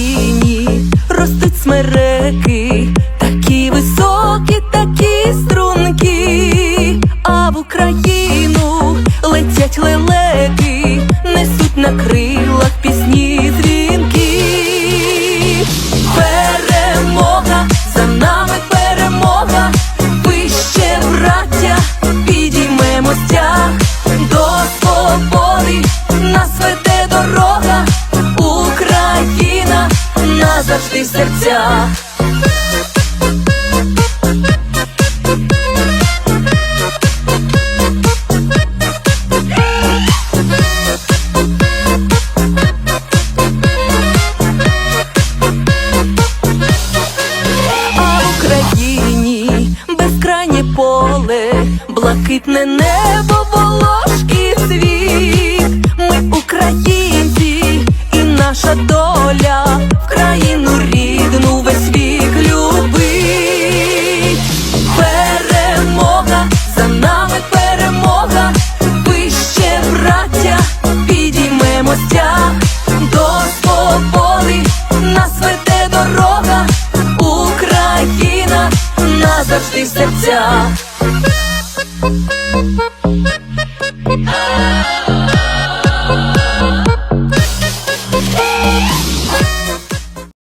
Україні ростуть смереки, такі високі, такі струнки, а в Україну летять лелеки, несуть на крилах пісні дзвінки. Перемога, за нами перемога, вище браття, підіймемо назавжди в серцях. Блакитне небо, назавжди в серцях.